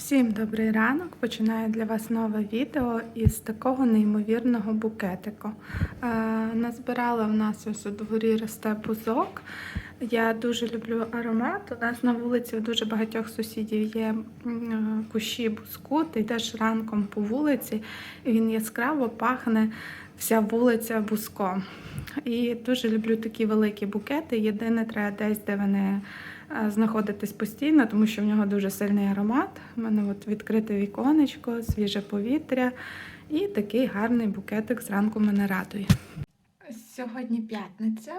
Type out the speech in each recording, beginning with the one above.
Всім добрий ранок! Починаю для вас нове відео із такого неймовірного букетику. Е, назбирала в нас ось у дворі росте бузок. Я дуже люблю аромат. У нас на вулиці у дуже багатьох сусідів є е, кущі бузку. Ти йдеш ранком по вулиці, і він яскраво пахне вся вулиця бузком. І дуже люблю такі великі букети. Єдине, треба десь, де вони знаходитись постійно, тому що в нього дуже сильний аромат. У мене от відкрите віконечко, свіже повітря і такий гарний букетик зранку мене радує. Сьогодні п'ятниця.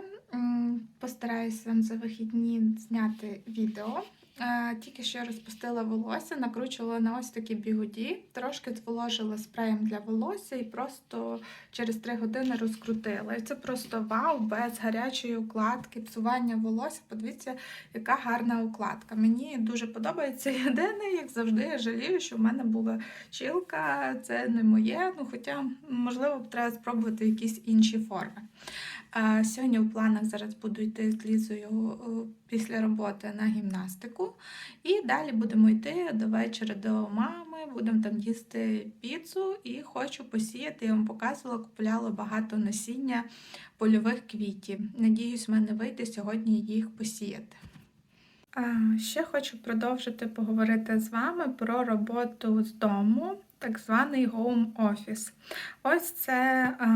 Постараюсь вам за вихідні зняти відео. Е, Тільки що розпустила волосся, накручувала на ось такі бігуді, трошки зволожила спреєм для волосся і просто через 3 години розкрутила. І це просто вау, без гарячої укладки, псування волосся. Подивіться, яка гарна укладка. Мені дуже подобається. Єдине, як завжди, я жалію, що в мене була чілка, це не моє. Ну, хоча, можливо, треба спробувати якісь інші форми. Сьогодні в планах зараз буду йти з Лізою е, після роботи на гімнастику. І далі будемо йти до вечора до мами, будемо там їсти піцу і хочу посіяти. Я вам показувала, купувала багато насіння польових квітів. Надіюсь, в мене вийде сьогодні їх посіяти. Ще хочу продовжити поговорити з вами про роботу з дому, так званий home office. Ось це е,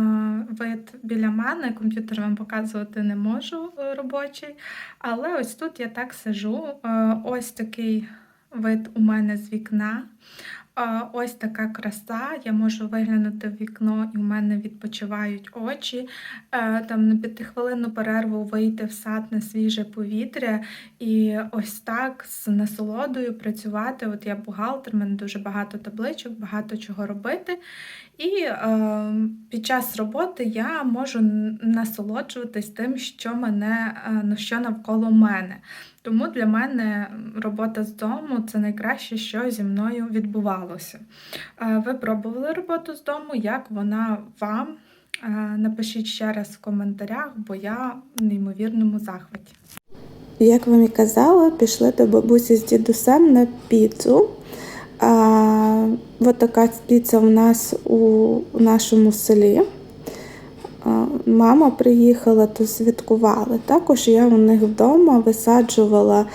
вид біля мене. Комп'ютер вам показувати не можу е, робочий. Але ось тут я так сижу. Е, ось такий вид у мене з вікна. Ось така краса. Я можу виглянути в вікно, і у мене відпочивають очі. Е, Там на п'ятихвилинну перерву вийти в сад на свіже повітря і ось так з насолодою працювати. От я бухгалтер, в мене дуже багато табличок, багато чого робити. І е, під час роботи я можу насолоджуватись тим, що мене е, на що навколо мене. Тому для мене робота з дому це найкраще, що зі мною відбувалося. Е, Ви пробували роботу з дому? Як вона вам? Е, Напишіть ще раз в коментарях, бо я в неймовірному захваті. Як вам і казала, пішли до бабусі з дідусем на піцу. А, от така піца у нас у, у нашому селі. А, мама приїхала, то святкували. Також я у них вдома висаджувала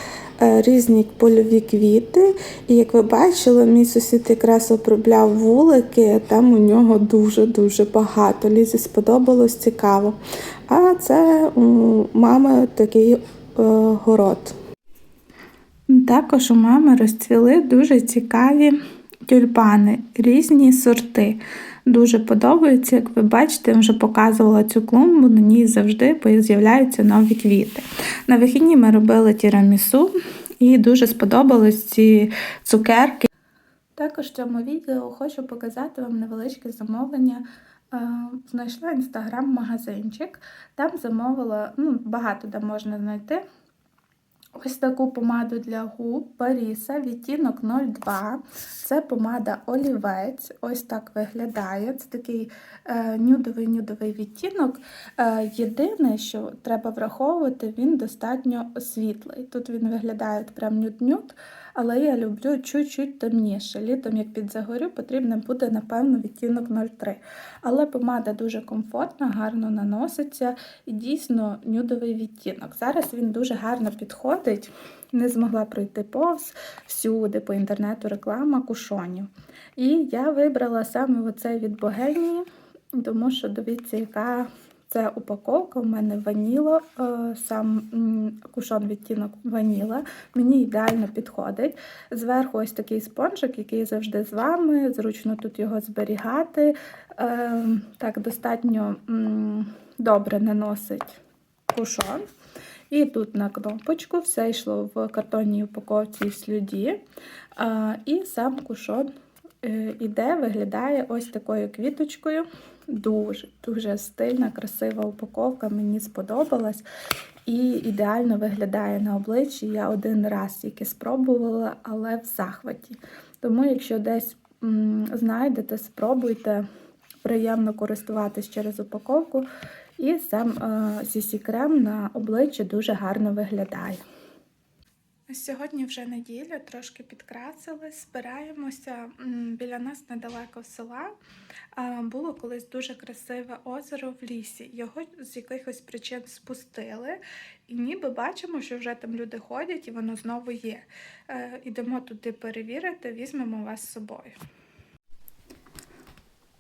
е, різні польові квіти. І як ви бачили, мій сусід якраз обробляв вулики, там у нього дуже-дуже багато. Лізі сподобалось цікаво. А це у мами такий е, город. Також у мами розцвіли дуже цікаві тюльпани, різні сорти. Дуже подобаються, як ви бачите, я вже показувала цю клумбу, на ній завжди з'являються нові квіти. На вихідні ми робили тірамісу і дуже сподобались ці цукерки. Також в цьому відео хочу показати вам невеличке замовлення. Е, Знайшла інстаграм-магазинчик. Там замовила, ну, багато де можна знайти. Ось таку помаду для губ Паріса, відтінок 02. Це помада олівець. Ось так виглядає. Це такий е, нюдовий-нюдовий відтінок. Е, єдине, що треба враховувати, він достатньо світлий. Тут він виглядає прям нюд-нюд, але я люблю чуть-чуть темніше. Літом, як підзагорю, потрібно буде, напевно, відтінок 03. Але помада дуже комфортна, гарно наноситься і дійсно нюдовий відтінок. Зараз він дуже гарно підходить. Не змогла пройти повз всюди по інтернету реклама кушонів. І я вибрала саме оцей від Богемії, тому що дивіться, яка це упаковка. У мене ваніла, е, сам кушон відтінок ваніла. Мені ідеально підходить. Зверху ось такий спонжик, який завжди з вами. Зручно тут його зберігати. Е, Так, достатньо добре наносить кушон. І тут на кнопочку все йшло в картонній упаковці в слюді. І сам кушон е, іде, виглядає ось такою квіточкою. Дуже дуже стильна, красива упаковка. Мені сподобалась. І ідеально виглядає на обличчі. Я один раз тільки спробувала, але в захваті. Тому, якщо десь знайдете, спробуйте приємно користуватись через упаковку. І сам CC крем на обличчі дуже гарно виглядає. Сьогодні вже неділя, трошки підкрасились, збираємося біля нас недалеко села. Було колись дуже красиве озеро в лісі. Його з якихось причин спустили, і ніби бачимо, що вже там люди ходять, і воно знову є. Е, Ідемо туди перевірити, візьмемо вас з собою.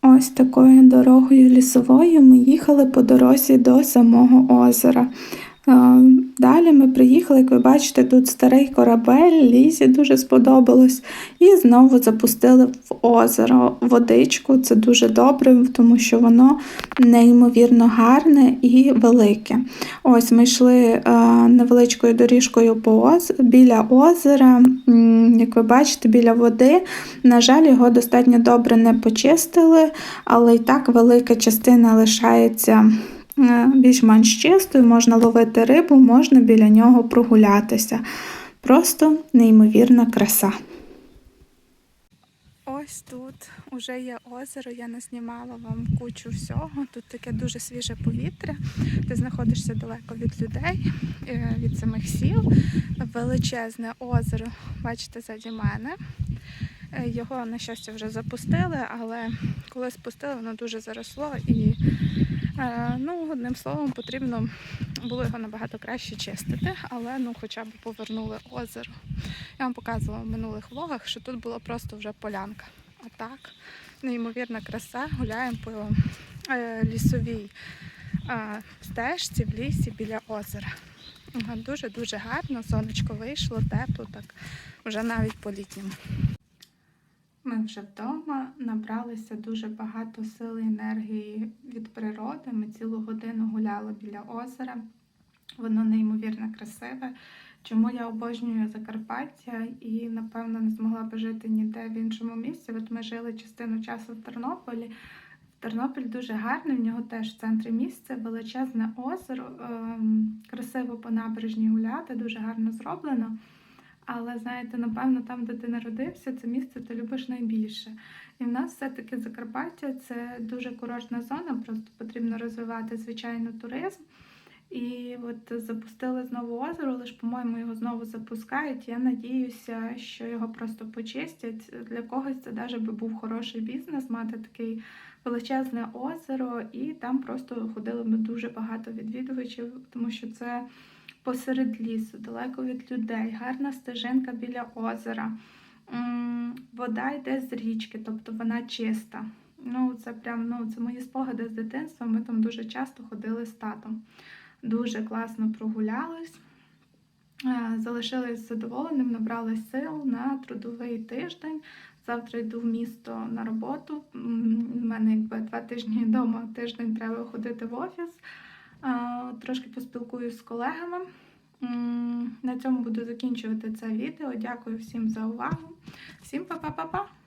Ось такою дорогою лісовою ми їхали по дорозі до самого озера. Е, Далі ми приїхали, як ви бачите, тут старий корабель, Лізі дуже сподобалось. І знову запустили в озеро водичку. Це дуже добре, тому що воно неймовірно гарне і велике. Ось ми йшли е, невеличкою доріжкою по оз... біля озера. Як ви бачите, біля води. На жаль, його достатньо добре не почистили, але й так велика частина лишається більш-менш чистою, можна ловити рибу, можна біля нього прогулятися. Просто неймовірна краса. Ось тут уже є озеро, я наснімала вам кучу всього. Тут таке дуже свіже повітря. Ти знаходишся далеко від людей, е, від самих сіл. Величезне озеро, бачите, заді мене. Е, Його, на щастя, вже запустили, але коли спустили, воно дуже заросло і Е, Ну, одним словом, потрібно було його набагато краще чистити, але ну хоча б повернули озеро. Я вам показувала в минулих влогах, що тут була просто вже полянка. А так, неймовірна краса, гуляємо по е, лісовій е, стежці в лісі біля озера. Дуже-дуже гарно, сонечко вийшло, тепло, так вже навіть по-літньому. Ми вже вдома набралися дуже багато сил і енергії від природи. Ми цілу годину гуляли біля озера. Воно неймовірно красиве. Чому я обожнюю Закарпаття і, напевно, не змогла би жити ніде в іншому місці. От ми жили частину часу в Тернополі. Тернопіль дуже гарний, в нього теж в центрі місця, величезне озеро, ем, красиво по набережні гуляти, дуже гарно зроблено. Але знаєте, напевно, там, де ти народився, це місце ти любиш найбільше. І в нас все-таки Закарпаття це дуже курортна зона, просто потрібно розвивати звичайно туризм. І от запустили знову озеро, лише, по-моєму, його знову запускають. Я надіюся, що його просто почистять. Для когось це навіть би був хороший бізнес мати такий величезне озеро, і там просто ходили б дуже багато відвідувачів, тому що це посеред лісу, далеко від людей, гарна стежинка біля озера. Вода йде з річки, тобто вона чиста. Ну, це прям ну, це мої спогади з дитинства. Ми там дуже часто ходили з татом. Дуже класно прогулялись. Е, Залишились задоволеним, набрали сил на трудовий тиждень. Завтра йду в місто на роботу. У мене якби два тижні вдома, тиждень треба ходити в офіс. Трошки поспілкуюсь з колегами. На цьому буду закінчувати це відео. Дякую всім за увагу. Всім па-па-па-па!